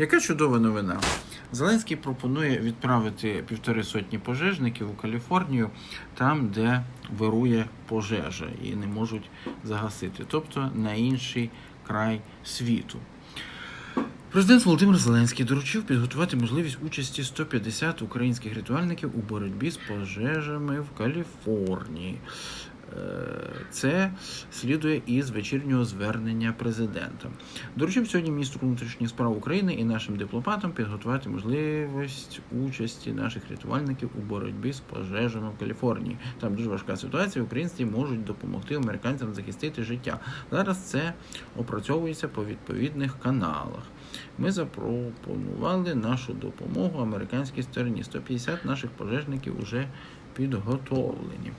Яка чудова новина. Зеленський пропонує відправити півтори сотні пожежників у Каліфорнію, там, де вирує пожежа і не можуть загасити, тобто на інший край світу. Президент Володимир Зеленський доручив підготувати можливість участі 150 українських рятувальників у боротьбі з пожежами в Каліфорнії. Це слідує із вечірнього звернення президента. Доручив сьогодні міністру внутрішніх справ України і нашим дипломатам підготувати можливість участі наших рятувальників у боротьбі з пожежами в Каліфорнії. Там дуже важка ситуація. Українці можуть допомогти американцям захистити життя. Зараз це опрацьовується по відповідних каналах. Ми запропонували нашу допомогу американській стороні. 150 наших пожежників вже підготовлені.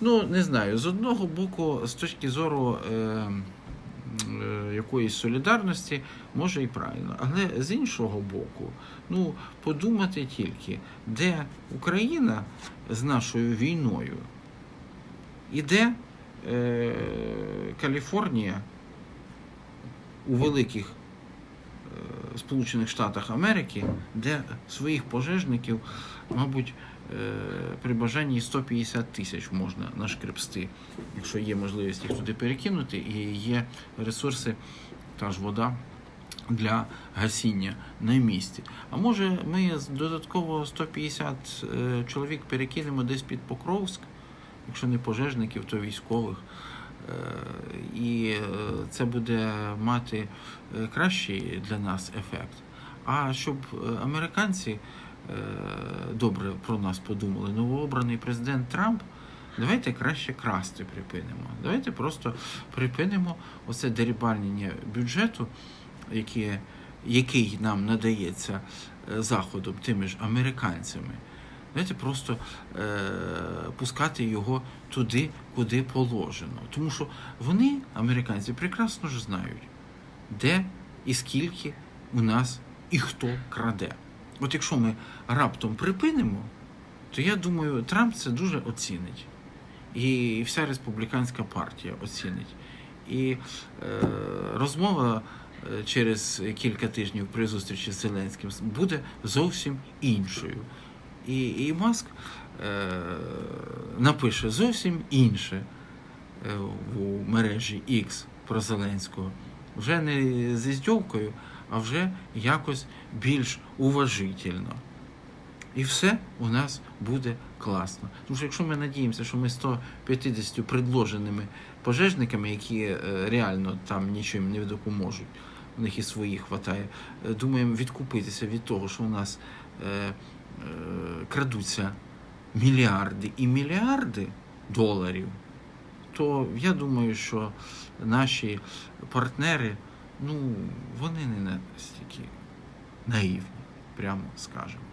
Ну, не знаю, з одного боку, з точки зору е, е, якоїсь солідарності, може і правильно. Але з іншого боку, ну, подумати тільки, де Україна з нашою війною, і де е, Каліфорнія у великих Сполучених Штатах Америки, де своїх пожежників, мабуть, е, при бажанні 150 тисяч можна нашкребсти, якщо є можливість їх туди перекинути, і є ресурси, та ж вода для гасіння на місці. А може ми додатково 150 е, чоловік перекинемо десь під Покровськ, якщо не пожежників, то військових. Е, І е, це буде мати е, кращий для нас ефект. А щоб американці добре про нас подумали, новообраний президент Трамп. Давайте краще красти припинимо. Давайте просто припинимо оце дерибанення бюджету, яке, який нам надається заходом тими ж американцями. Давайте просто е, пускати його туди, куди положено. Тому що вони, американці, прекрасно ж знають, де і скільки у нас і хто краде. От якщо ми раптом припинимо, то я думаю, Трамп це дуже оцінить. І вся республіканська партія оцінить. І е, розмова е, через кілька тижнів при зустрічі з Зеленським буде зовсім іншою. І, і Маск е, напише зовсім інше е, у мережі X про Зеленського. Вже не зі здьовкою, а вже якось більш уважительно. І все у нас буде класно. Тому що якщо ми надіємося, що ми 150 предложеними пожежниками, які е, реально там нічим не допоможуть, у них і своїх хватає, е, думаємо відкупитися від того, що у нас крадуться мільярди і мільярди доларів, то я думаю, що наші партнери, ну, вони не настільки наївні, прямо скажемо.